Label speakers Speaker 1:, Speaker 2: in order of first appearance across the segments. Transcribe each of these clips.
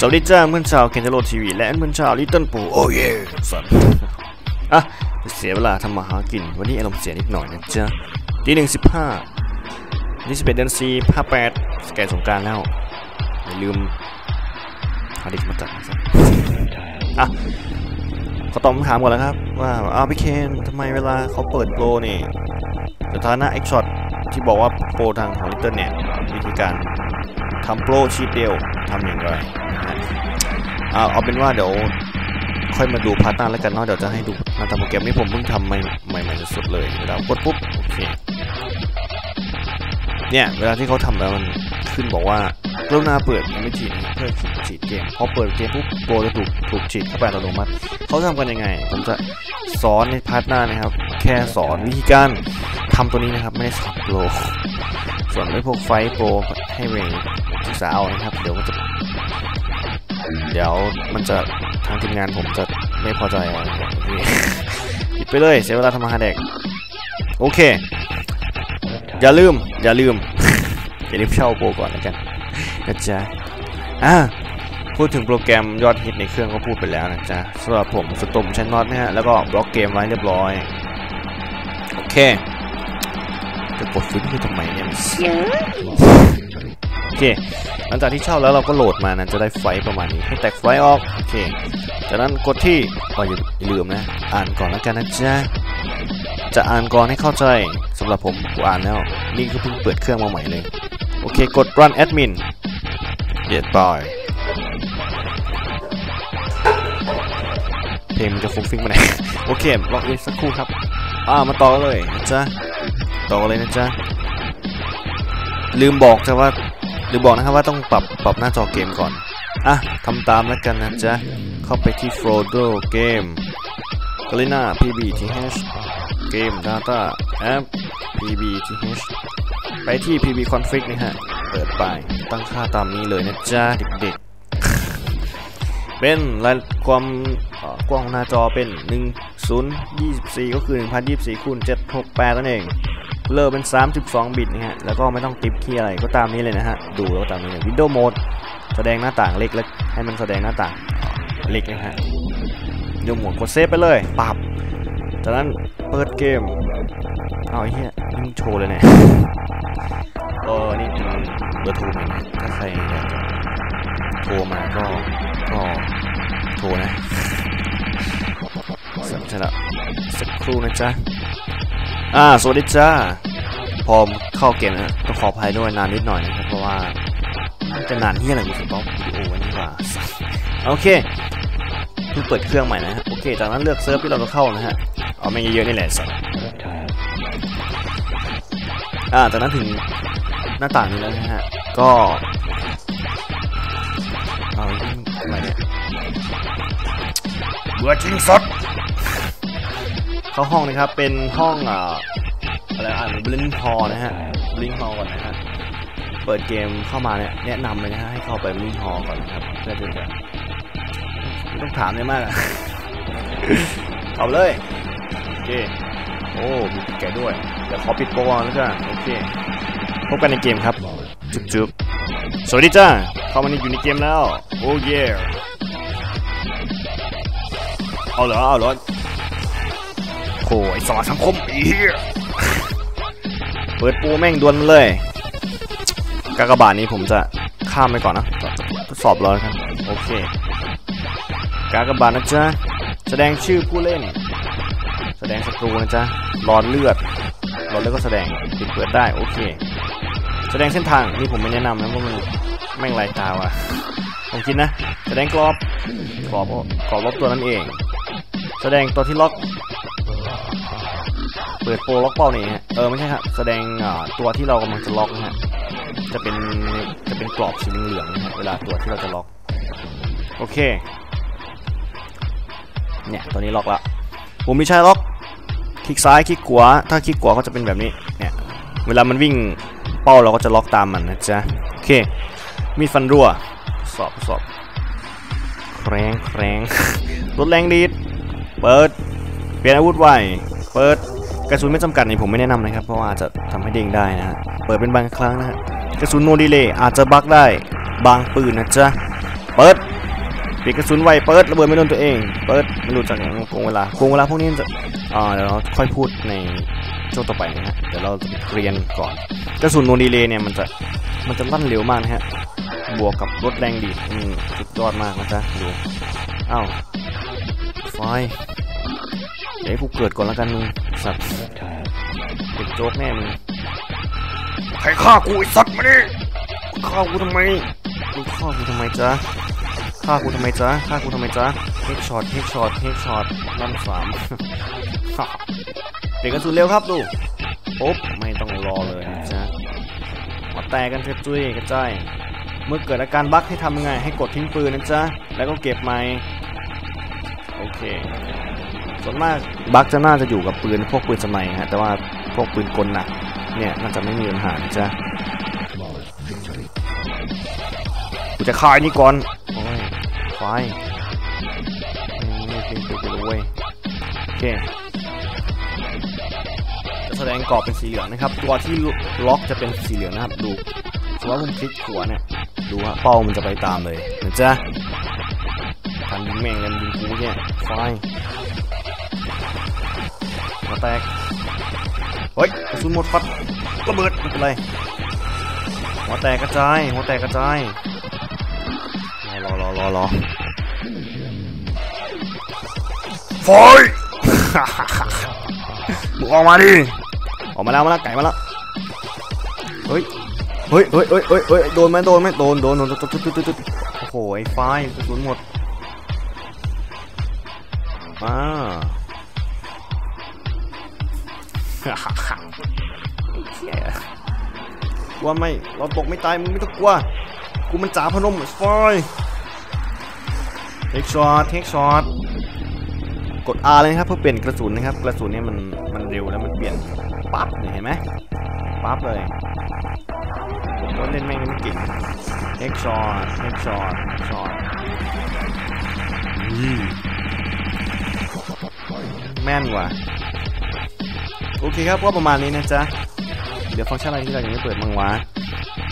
Speaker 1: สวัสดีจ้าเพื่อนชาวเคนเทโรทีวีและเพื่อนชาวลิตเติ้ลปูโอ้ยสันอะเสียเวลาทำมาหากิน วันนี้อารมณ์เสียนิดหน่อยนะจ๊ะทีหนึ่งสิบห้านี่สิบเอ็ดเดือนสี่ห้าแปดสแกนสงกรารแล้ว อย่าลืมหาดิกมาจัดนะครับอะขอตอบคำถามก่อนแล้วครับ ว่าอ้าวพี่เคนทำไมเวลาเขาเปิดโปรนี่สถานะเอ็กช็อตที่บอกว่าโปรทางของลิตเติ้ลเนี่ยวิธีการ ทำโปรชีตเดียวทำอย่างไรนะฮะเอาเอาเป็นว่าเดี๋ยวค่อยมาดูพาร์ทหน้าแล้วกันเนาะเดี๋ยวจะให้ดูหน้าตาโปรแกรมนี้ผมเพิ่งทำใหม่ใหม่ๆสุดๆเลยเวลากดปุ๊บโอเคเนี่ยเวลาที่เขาทำแล้วมันขึ้นบอกว่ากรุณาเปิดยังไม่ฉีดเพื่อฉีดเกมพอเปิดเกมปุ๊บโปรจะถูกถูกฉีดเข้าไปอัตโนมัติเขาทำกันยังไง ผมจะสอนในพาร์ทหน้านะครับ แค่สอนวิธีการทำตัวนี้นะครับ ไม่ได้สอนโปร ส่วนไอ้พวกไฟโปรให้เวศึกษาเอานะครับ เดี๋ยวมันจะ เดี๋ยวมันจะทางทีมงานผมจะไม่พอใจอะครับโอเคปิดไปเลยเสียเวลาทำอาหารเด็ก โอเค อย่าลืม อย่าลืม อย่าลืมเช่าโปรก่อนแล้วกันนะจ๊ะอะพูดถึงโปรแกรมยอดฮิตในเครื่องก็พูดไปแล้วนะจ๊ะสำหรับผมสตอมชันนอตนะฮะแล้วก็บล็อกเกมไว้เรียบร้อย โอเค ดฟื้นคือทำไมเนี่ยโอเค หลังจากที่เช่าแล้วเราก็โหลดมานะจะได้ไฟประมาณนี้ให้แตกไฟออกโอเค จากนั้นกดที่อย่าอย่าลืมนะ อ่านก่อนแล้วกันนะจ๊ะจะอ่านก่อนให้เข้าใจสำหรับผมกูอ่านแล้วนี่คือเพิ่งเปิดเครื่องมาใหม่เลย โอเคกด run admin เดี๋ยวปล่อยเพลงมันจะฟุ้งฟิ้งมาไหนโอเคล็อกอินสักครู่ครับ อ่ามาต่อเลยจ๊ะ ต่อเลยนะจ๊ะ ลืมบอกจะว่าลืมบอกนะครับว่าต้องปรับปรับหน้าจอเกมก่อน อะทำตามแล้วกันนะจ๊ะ เข้าไปที่ Frodo Game g a l i n a PBTH Game Data App PBTH ไปที่ PB Config นะฮะ เปิดไปตั้งค่าตามนี้เลยนะจ๊ะ เด็กๆ เป็นรายความกว้างของหน้าจอเป็น 1024 ก็คือ 1024คูณ768นั่นเอง เริ่มเป็น 32 บิตนะฮะ แล้วก็ไม่ต้องติปคีย์อะไรก็ตามนี้เลยนะฮะ ดูแล้วตามนี้เลย Windows Mode แสดงหน้าต่างเล็กแล้วให้มันแสดงหน้าต่างเล็กนะฮะยกหมวดกดเซฟไปเลยปับจากนั้นเปิดเกม เอาไอ้เหี้ยนี่มึงโชว์เลยเนี่ยเออนี่เป็นเบอร์โทรใหม่นะถ้าใครอยากจะโทรมาก็ ก็โทรนะสำหรับสักครู่นะจ๊ะ อ่าสวัสดีจ้าพอเข้าเกมนะต้องขออภัยด้วยนานนิดหน่อยนะครับเพราะว่าจะนานที่อะไรกูสต็อปวิดีโอไว้นี่ว่าโอเคเพิ่งเปิดเครื่องใหม่นะฮะโอเค จากนั้นเลือกเซิร์ฟที่เราจะเข้านะฮะเอาไม่เยอะๆนี่แหละสัตว์อ่าจากนั้นถึงหน้าต่างนี้แล้วนะฮะก็เอาอะไรเนี่ยเบื่อจริงสด เข้าห้องนะครับ เป็นห้องอ่าอะไรอ่านบลิงฮอนะฮะบลิงฮอก่อนนะฮะเปิดเกมเข้ามาเนี่ยแนะนำเลยนะฮะให้เข้าไปบลิงฮอก่อนนะครับเพื่อที่จะไม่ต้องถามเลยมากอะเอาเลยโอเคโอ้มีปิดแกด้วยเดี๋ยวขอปิดโปรแล้วกันโอเคพบกันในเกมครับจุ๊บจุ๊บสวัสดีจ้าเข้ามาในอยู่ในเกมแล้วโอ้เย่เอาเหรอเอาเหรอ โอ้ยสอสังคมอีเหี้ยเปิดปูแม่งดวลเลยกากบาทนี้ผมจะข้ามไปก่อนนะทดสอบรอแล้วกันโอเคกากบาทนะจ๊ะแสดงชื่อผู้เล่น แสดงศัตรูนะจ๊ะรอนเลือดรอนเลือดก็แสดงปิดเปิดได้โอเค แสดงเส้นทางนี่ผมไม่แนะนำนะเพราะมันแม่งลายตาว่ะผมคิดนะ แสดงกรอบกรอบกรอบลบตัวนั้นเอง แสดงตัวที่ล็อก ปิดโปรล็อกเป้านี่ฮะ เออไม่ใช่ครับแสดงตัวที่เรากำลังจะล็อกนะฮะ จะเป็นจะเป็นกรอบสีเหลืองนะฮะเวลาตัวที่เราจะล็อก โอเค เนี่ยตัวนี้ล็อกละปุ่มมีใช้ล็อกคลิกซ้ายคลิกขวา ถ้าคลิกขวาก็จะเป็นแบบนี้ เนี่ย เวลามันวิ่งเป้าเราก็จะล็อกตามมันนะจ๊ะ โอเค มีดฟันรั่ว สอบสอบแครงแครงลดแรงดีด เปิด เปลี่ยนอาวุธไว เปิด กระสุนไม่จำกัดนี่ผมไม่แนะนำนะครับ เพราะว่าอาจจะทำให้เด้งได้นะฮะ เปิดเป็นบางครั้งนะฮะ กระสุนโนดีเลย์อาจจะบั๊กได้ บางปืนนะจ๊ะ เปิดปิดกระสุนไวเปิดระเบิดไม่โดนตัวเอง เปิดไม่รู้จักอย่างโกงเวลาโกงเวลาพวกนี้จะอ่าเดี๋ยวเราค่อยพูดในช่วงต่อไปนะฮะ เดี๋ยวเราเรียนก่อน กระสุนโนดีเลย์เนี่ยมันจะมันจะลั่นเร็วมากนะฮะ บวกกับรถแรงดีดอืมสุดยอดมากนะจ๊ะดูอ้าวไฟ ดี๋ยวให้กูเกิดก่อนแล้วกันมึงสัตว์เป็นโจ๊กแน่มึงใครฆ่ากูไอ้สัตว์มาดิมึงฆ่ากูทำไมมึงฆ่ากูทำไมจ๊ะฆ่ากูทำไมจ๊ะฆ่ากูทำไมจ๊ะเฮกช็อตเฮกช็อตเฮกช็อตลั่นสามเปลี่ยนกระสุนเร็วครับดูปุ๊บไม่ต้องรอเลยนะจ๊ะมาแตกกันกระจุยกระจายเมื่อเกิดอาการบั๊กให้ทำยังไงให้กดทิ้งปืนนะจ๊ะแล้วก็เก็บไม้โอเค ส่วนมากบั๊กจะน่าจะอยู่กับปืนพวกปืนสมัยฮะแต่ว่าพวกปืนกลหนักเนี่ยน่าจะไม่มีปัญหาจ๊ะกูจะคายนี่ก่อนโอ้ยไฟไม่ไม่ไม่ไม่เลยโอเคจะแสดงกรอบเป็นสีเหลืองนะครับ ตัวที่ล็อกจะเป็นสีเหลืองนะครับดูสมมติว่าผมคลิกหัวเนี่ยดูฮะเป้ามันจะไปตามเลยนะจ๊ะทันยิงแม่งกันยิงกูเนี่ยไฟ มาแตก เฮ้ยกระสุนหมดฟัดระเบิดไม่เป็นไรหัวแตกกระจายหัวแตกกระจายรอรอรอรอไฟมึงออกมาดิออกมาแล้วมาแล้วไก่มาแล้วเฮ้ยเฮ้ยเฮ้ยเฮ้ยเฮ้ยเฮ้ยโดนไหมโดนไหมโดนโดนโดนตุ๊ดตุ๊ดตุ๊ดตุ๊ดโอ้โหไอ้ไฟกระสุนหมดอ่าไอ้เหี้ย กลัวไหมเราตกไม่ตายมึงไม่ต้องกลัว กูมันจ๋าพนมไฟเทคช็อตเทคช็อตกด R เลยครับเพื่อเปลี่ยนกระสุนนะครับ กระสุนเนี่ยมันมันเร็วแล้วมันเปลี่ยนปั๊บเห็นไหมปั๊บเลยผมก็เล่นแม่งไม่เก่งเฮกช็อตเฮกช็อตช็อตแม่นว่ะ โอเคครับก็ประมาณนี้นะจ๊ะ เดี๋ยวฟังก์ชันอะไรที่เรายังไม่เปิดมังวะ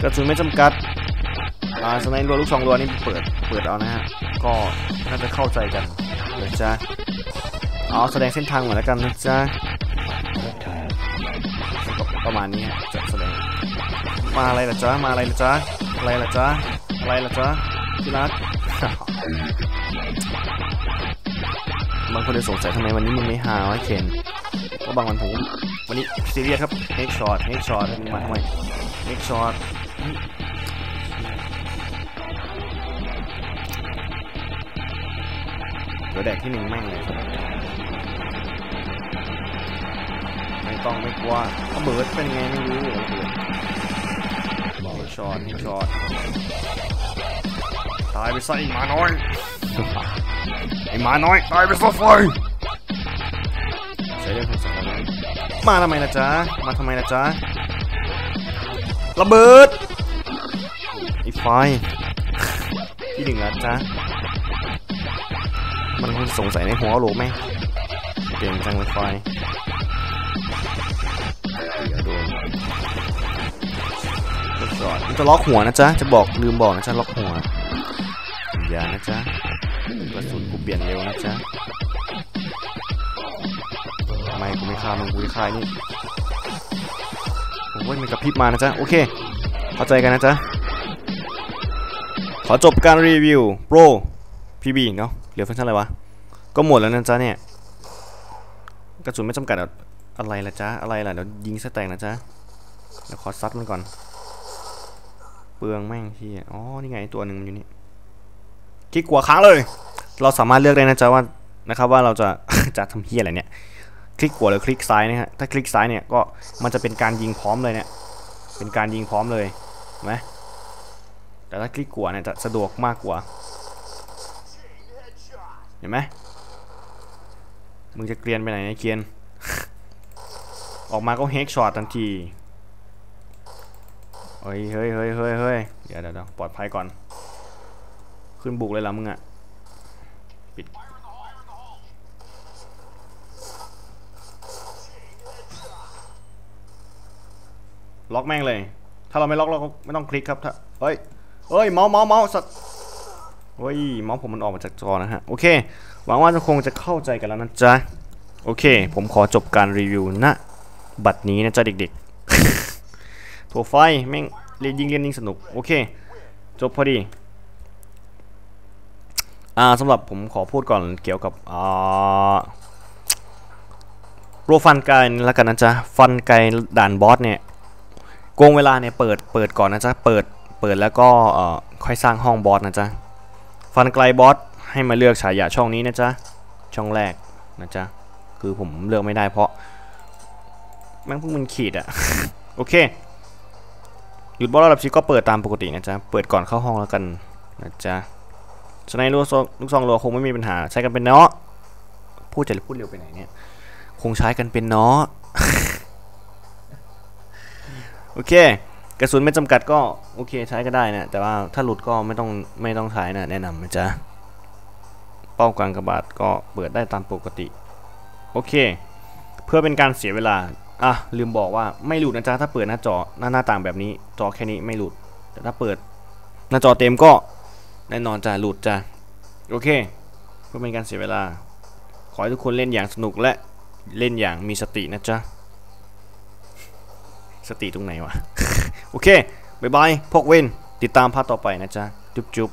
Speaker 1: กระสุนไม่จำกัดอ่าสไนรัวลูกสองรัวนี่เปิดเปิดเอานะฮะก็น่าจะเข้าใจกันนะจ๊ะเอาแสดงเส้นทางเหมือนแล้วกันนะจ๊ะประมาณนี้ฮะจะแสดงมาอะไรล่ะจ๊ะมาอะไรล่ะจ๊ะอะไรล่ะจ๊ะอะไรล่ะจ๊ะพี่รักบางคนจะสงสัยทำไมวันนี้มึงไม่หาวะเคน บางวันผมวันนี้ซีเรียสครับเฮกช็อตเฮกช็อตมึงมาทำไมเฮกช็อตเดี๋ยวแดกที่หนึ่งแม่งเลยไม่ต้องไม่กลัวระเบิดเป็นไงไม่รู้ระเบิดช็อตนี่ช็อตตายไปซะอ้หมาน้อยไอ้หมาน้อยตายไปซะไฟ มาทำไมล่ะจ๊ะ มาทำไมล่ะจ๊ะ ระเบิดไอ้ไฟที่หนึ่งละจ๊ะ มันคงสงสัยในหัวโหลไหมเก่งจังเลยไฟเดี๋ยวโดนก่อนจะล็อกหัวนะจ๊ะ จะบอกลืมบอกนะจ๊ะล็อกหัวอย่านะจ๊ะกระสุนกูเปลี่ยนเร็วนะจ๊ะามึงกูจะฆ่าไอ้นี่โอ้ยมันกระพริบมานะจ๊ะ โอเค เข้าใจกันนะจ๊ะ ขอจบการรีวิว Pro PB เนาะเหลือฟังก์ชันอะไรวะ ก็หมดแล้วนะจ๊ะเนี่ย กระสุนไม่จำกัดอะไรล่ะจ๊ะ อะไรล่ะ เดี๋ยวยิงสแต็กนะจ๊ะ เดี๋ยวขอซัดมันก่อน เปลืองแม่งที่อ๋อ นี่ไงตัวหนึ่งมันอยู่นี่คลิกหัวค้างเลย เราสามารถเลือกได้นะจ๊ะว่านะครับว่าเราจะจะทำเฮียอะไรเนี่ย คลิกขวาหรือคลิกซ้ายนะฮะถ้าคลิกซ้ายเนี่ยก็มันจะเป็นการยิงพร้อมเลยเนี่ยเป็นการยิงพร้อมเลยไหมแต่ถ้าคลิกขวาเนี่ยจะสะดวกมากกว่าเห็นไหมมึงจะเกรียนไปไหนไอเกรียน ออกมาก็เฮกช็อตทันทีเฮ้ยเฮ้ยเฮ้ยเฮ้ยเฮ้ยเดี๋ยวเดี๋ยวปลอดภัยก่อน ขึ้นบุกเลยล่ะมึงอะปิด ล็อกแม่งเลย ถ้าเราไม่ล็อกเราก็ไม่ต้องคลิกครับถ้าเฮ้ยเฮ้ยเมาส์เมาส์เมาส์สัตว์เฮ้ยเมาส์ผมมันออกมาจากจอนะฮะ โอเค หวังว่าจะคงจะเข้าใจกันแล้วนะจ๊ะ โอเค ผมขอจบการรีวิวณบัดนี้นะจ๊ะเด็กๆถั่วไฟแม่งเล่นยิงเล่นยิงสนุก โอเค จบพอดีอ่าสำหรับผมขอพูดก่อนเกี่ยวกับอ่าโรฟันไกน์แล้วกันนะจ๊ะ ฟันไกน์ด่านบอสเนี่ย โกงเวลาเนี่ยเปิดเปิดก่อนนะจ๊ะเปิดเปิดแล้วก็เอ่อค่อยสร้างห้องบอสนะจ๊ะฟันไกลบอสให้มาเลือกฉายาช่องนี้นะจ๊ะช่องแรกนะจ๊ะคือผมเลือกไม่ได้เพราะแม่งพิ่งมันขีดอะโอเคหยุดบอสระดับชิก็เปิดตามปกตินะจ๊ะเปิดก่อนเข้าห้องแล้วกันนะจ๊ะสไนลูกซองลูกซองรัวคงไม่มีปัญหาใช้กันเป็นเนาะพูดจะพูดเร็วไปไหนเนี่ยคงใช้กันเป็นเนาะ โอเค กระสุนไม่จำกัดก็โอเคใช้ก็ได้นะแต่ว่าถ้าหลุดก็ไม่ต้องไม่ต้องใช้นะแนะนำนะจ๊ะเป้ากลางกระบาดก็เปิดได้ตามปกติ โอเค เพื่อเป็นการเสียเวลาอะลืมบอกว่าไม่หลุดนะจ๊ะถ้าเปิดหน้าจอหน้าหน้าต่างแบบนี้ จอแค่นี้ไม่หลุด แต่ถ้าเปิดหน้าจอเต็มก็แน่นอนจะหลุดจ้ะโอเค เพื่อเป็นการเสียเวลา ขอให้ทุกคนเล่นอย่างสนุกและเล่นอย่างมีสตินะจ๊ะ สติตรงไหนวะ โอเคบายบายพวกเวนติดตามภาคต่อไปนะจ๊ะ จุ๊บจุ๊บ